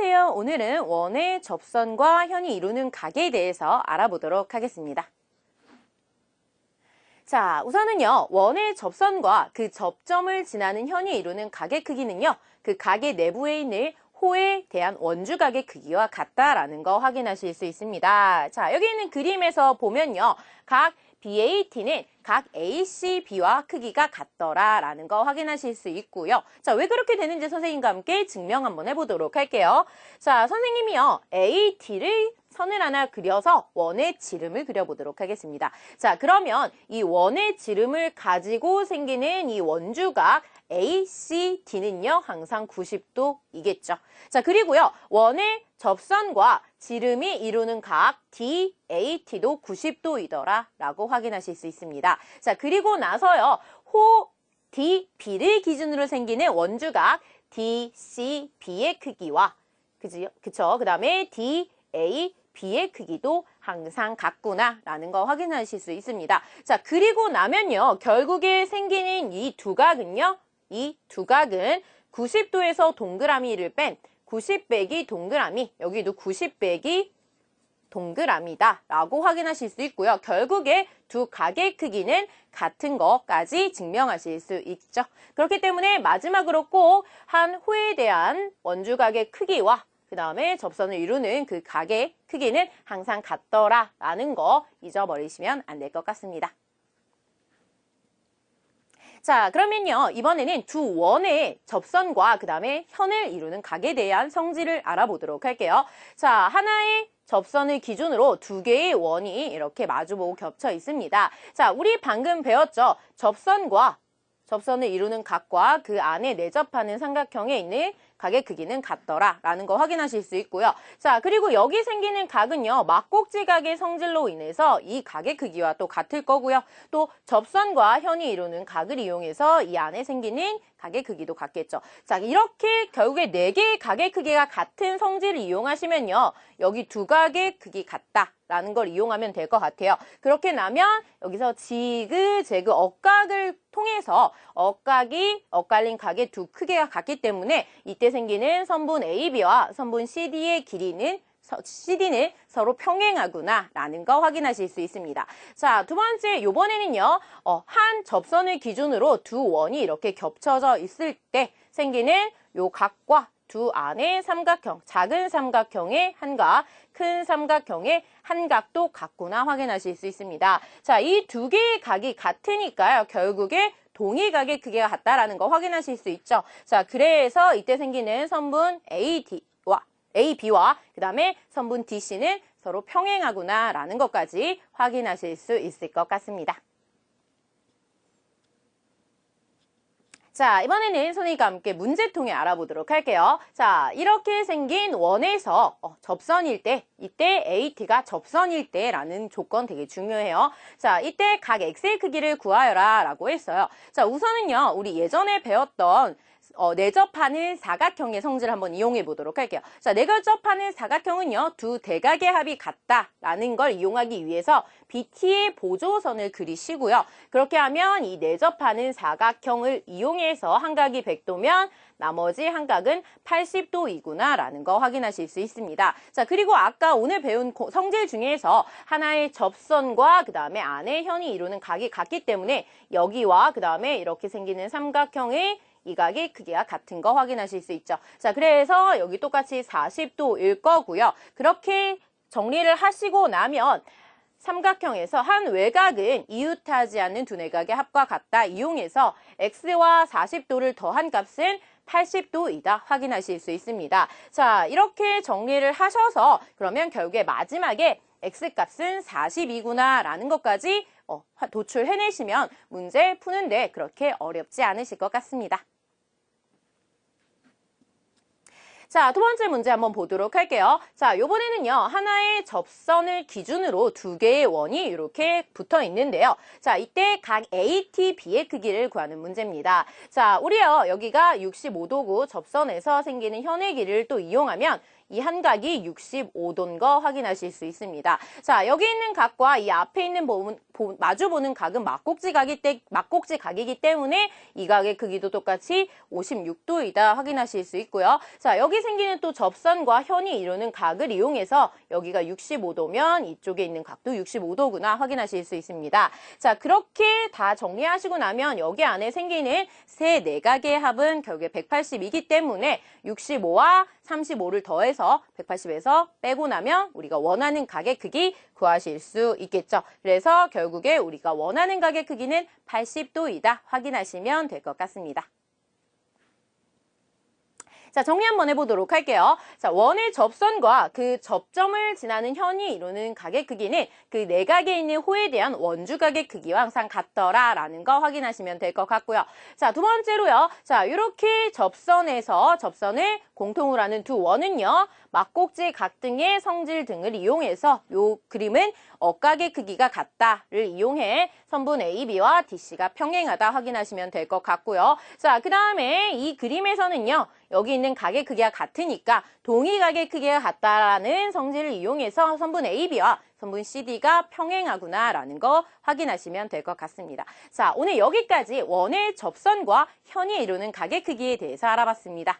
안녕하세요. 오늘은 원의 접선과 현이 이루는 각에 대해서 알아보도록 하겠습니다. 자, 우선은요, 원의 접선과 그 접점을 지나는 현이 이루는 각의 크기는요, 그 각의 내부에 있는 호에 대한 원주각의 크기와 같다라는 거 확인하실 수 있습니다. 자, 여기 있는 그림에서 보면요, 각 BAT는 각 ACB와 크기가 같더라라는 거 확인하실 수 있고요. 자, 왜 그렇게 되는지 선생님과 함께 증명 한번 해보도록 할게요. 자, 선생님이요. AT를 선을 하나 그려서 원의 지름을 그려보도록 하겠습니다. 자, 그러면 이 원의 지름을 가지고 생기는 이 원주각 ACD는요, 항상 90도이겠죠. 자, 그리고요, 원의 접선과 지름이 이루는 각 DAT도 90도이더라 라고 확인하실 수 있습니다. 자, 그리고 나서요, 호 DB를 기준으로 생기는 원주각 DCB의 크기와 그죠? 그쵸? 그 다음에 DAB의 크기도 항상 같구나 라는 거 확인하실 수 있습니다. 자, 그리고 나면요. 결국에 생기는 이 두 각은요. 이 두 각은 90도에서 동그라미를 뺀 90 빼기 동그라미, 여기도 90 빼기 동그라미다 라고 확인하실 수 있고요. 결국에 두 각의 크기는 같은 것까지 증명하실 수 있죠. 그렇기 때문에 마지막으로 꼭 한 호에 대한 원주각의 크기와 그 다음에 접선을 이루는 그 각의 크기는 항상 같더라 라는 거 잊어버리시면 안 될 것 같습니다. 자, 그러면요. 이번에는 두 원의 접선과 그 다음에 현을 이루는 각에 대한 성질을 알아보도록 할게요. 자, 하나의 접선을 기준으로 두 개의 원이 이렇게 마주보고 겹쳐 있습니다. 자, 우리 방금 배웠죠? 접선과 접선을 이루는 각과 그 안에 내접하는 삼각형에 있는 각의 크기는 같더라 라는 거 확인하실 수 있고요. 자 그리고 여기 생기는 각은요. 막꼭지 각의 성질로 인해서 이 각의 크기와 또 같을 거고요. 또 접선과 현이 이루는 각을 이용해서 이 안에 생기는 각의 크기도 같겠죠. 자 이렇게 결국에 네 개의 각의 크기가 같은 성질을 이용하시면요. 여기 두 각의 크기 같다. 라는 걸 이용하면 될 것 같아요. 그렇게 나면 여기서 지그, 제그, 억각을 통해서 억각이 엇갈린 각의 두 크기가 같기 때문에 이때 생기는 선분 AB와 선분 CD의 길이는 CD는 서로 평행하구나 라는 거 확인하실 수 있습니다. 자, 두 번째 요번에는요. 어, 한 접선을 기준으로 두 원이 이렇게 겹쳐져 있을 때 생기는 요 각과 두 안의 삼각형, 작은 삼각형의 한각, 큰 삼각형의 한각도 같구나 확인하실 수 있습니다. 자, 이 두 개의 각이 같으니까요. 결국에 동일각의 크기가 같다라는 거 확인하실 수 있죠. 자, 그래서 이때 생기는 선분 AD와 AB와 그 다음에 선분 DC는 서로 평행하구나라는 것까지 확인하실 수 있을 것 같습니다. 자, 이번에는 선생님과 함께 문제통에 알아보도록 할게요. 자, 이렇게 생긴 원에서 어, 접선일 때, 이때 AT가 접선일 때라는 조건 되게 중요해요. 자, 이때 각 X의 크기를 구하여라 라고 했어요. 자, 우선은요, 우리 예전에 배웠던 어, 내접하는 사각형의 성질을 한번 이용해 보도록 할게요. 자, 내접하는 사각형은요, 두 대각의 합이 같다라는 걸 이용하기 위해서 BT의 보조선을 그리시고요. 그렇게 하면 이 내접하는 사각형을 이용해서 한각이 100도면 나머지 한각은 80도이구나 라는 거 확인하실 수 있습니다. 자, 그리고 아까 오늘 배운 성질 중에서 하나의 접선과 그 다음에 안의 현이 이루는 각이 같기 때문에 여기와 그 다음에 이렇게 생기는 삼각형의 이 각의 크기가 같은 거 확인하실 수 있죠. 자, 그래서 여기 똑같이 40도일 거고요. 그렇게 정리를 하시고 나면 삼각형에서 한 외곽은 이웃하지 않는 두 내각의 합과 같다 이용해서 x와 40도를 더한 값은 80도이다 확인하실 수 있습니다. 자, 이렇게 정리를 하셔서 그러면 결국에 마지막에 x값은 40이구나 라는 것까지 어, 도출해내시면 문제 푸는데 그렇게 어렵지 않으실 것 같습니다. 자, 두 번째 문제 한번 보도록 할게요. 자, 요번에는요. 하나의 접선을 기준으로 두 개의 원이 이렇게 붙어 있는데요. 자, 이때 각 AT, B의 크기를 구하는 문제입니다. 자, 우리요. 여기가 65도구 접선에서 생기는 현의 길이를 또 이용하면 이 한 각이 65도인 거 확인하실 수 있습니다. 자, 여기 있는 각과 이 앞에 있는 보, 보, 마주 보는 각은 막곡지 각이 때, 막곡지 각이기 때문에 이 각의 크기도 똑같이 56도이다 확인하실 수 있고요. 자, 여기 생기는 또 접선과 현이 이루는 각을 이용해서 여기가 65도면 이쪽에 있는 각도 65도구나 확인하실 수 있습니다. 자, 그렇게 다 정리하시고 나면 여기 안에 생기는 세 내각의 합은 결국에 180이기 때문에 65와 35를 더해서 180에서 빼고 나면 우리가 원하는 각의 크기 구하실 수 있겠죠. 그래서 결국에 우리가 원하는 각의 크기는 80도이다 확인하시면 될 것 같습니다. 자, 정리 한번 해보도록 할게요. 자, 원의 접선과 그 접점을 지나는 현이 이루는 각의 크기는 그 내각에 있는 호에 대한 원주각의 크기와 항상 같더라라는 거 확인하시면 될 것 같고요. 자, 두 번째로요. 자, 이렇게 접선에서 접선을 공통으로 하는 두 원은요. 막곡지 각 등의 성질 등을 이용해서 요 그림은 억각의 크기가 같다를 이용해 선분 AB와 DC가 평행하다 확인하시면 될 것 같고요. 자, 그 다음에 이 그림에서는요. 여기 있는 각의 크기가 같으니까 동의 각의 크기가 같다라는 성질을 이용해서 선분 AB와 선분 CD가 평행하구나라는 거 확인하시면 될 것 같습니다. 자, 오늘 여기까지 원의 접선과 현이 이루는 각의 크기에 대해서 알아봤습니다.